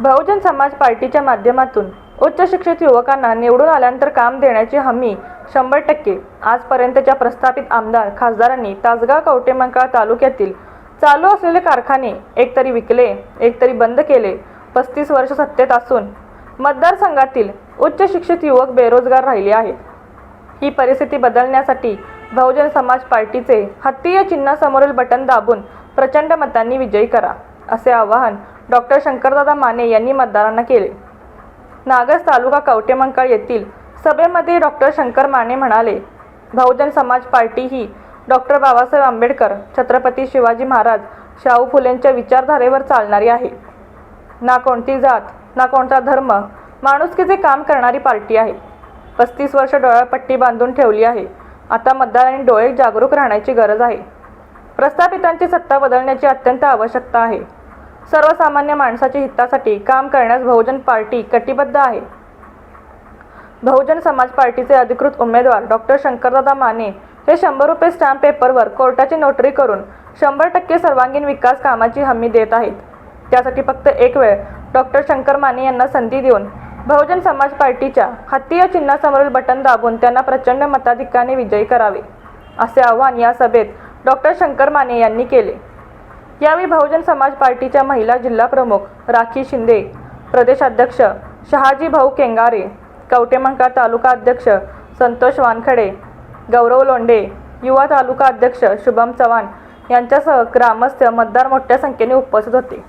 बहुजन समाज पार्टीच्या माध्यमातून उच्च शिक्षित युवकांना निवडून आल्यानंतर काम देण्याची हमी शंभर टक्के. आजपर्यंतच्या प्रस्थापित आमदार खासदारांनी तासगाव कवटेमंकाळ तालुक्यातील चालू असलेले कारखाने एकतरी विकले एकतरी बंद केले. पस्तीस वर्ष सत्तेत असून मतदारसंघातील उच्च शिक्षित युवक बेरोजगार राहिले आहेत. ही परिस्थिती बदलण्यासाठी बहुजन समाज पार्टीचे हत्तीय चिन्हासमोरील बटन दाबून प्रचंड मतांनी विजयी करा. असे आवाहन डॉक्टर शंकरदादा माने यांनी मतदारांना केले. नागस तालुका कवटेमंकाळ येथील सभेमध्ये डॉक्टर शंकर माने म्हणाले बहुजन समाज पार्टी ही डॉक्टर बाबासाहेब आंबेडकर छत्रपती शिवाजी महाराज शाहू फुलेंच्या विचारधारेवर चालणारी आहे. ना कोणती जात ना कोणता धर्म माणुसकीचे काम करणारी पार्टी आहे. पस्तीस वर्ष डोळ्यापट्टी बांधून ठेवली आहे. आता मतदारांनी डोळे जागरूक राहण्याची गरज आहे. प्रस्थापितांची सत्ता बदलण्याची अत्यंत आवश्यकता आहे. सर्वसामान्य माणसाच्या हितासाठी काम करण्यास बहुजन पार्टी कटिबद्ध आहे. बहुजन समाज पार्टीचे अधिकृत उमेदवार डॉक्टर शंकरदादा माने हे शंभर रुपये स्टॅम्प पेपरवर कोर्टाची नोटरी करून शंभर टक्के सर्वांगीण विकास कामाची हमी देत आहेत. त्यासाठी फक्त एक वेळ डॉक्टर शंकर माने यांना संधी देऊन बहुजन समाज पार्टीच्या हत्ती या चिन्हासमोरील बटन दाबून त्यांना प्रचंड मताधिकाने विजयी करावे असे आवाहन या सभेत डॉक्टर शंकर माने यांनी केले. यावेळी बहुजन समाज पार्टीच्या महिला जिल्हा प्रमुख राखी शिंदे प्रदेशाध्यक्ष शहाजी भाऊ केंगारे कवटेमंका तालुका अध्यक्ष संतोष वानखडे गौरव लोंढे युवा तालुका अध्यक्ष शुभम चव्हाण यांच्यासह ग्रामस्थ मतदार मोठ्या संख्येने उपस्थित होते.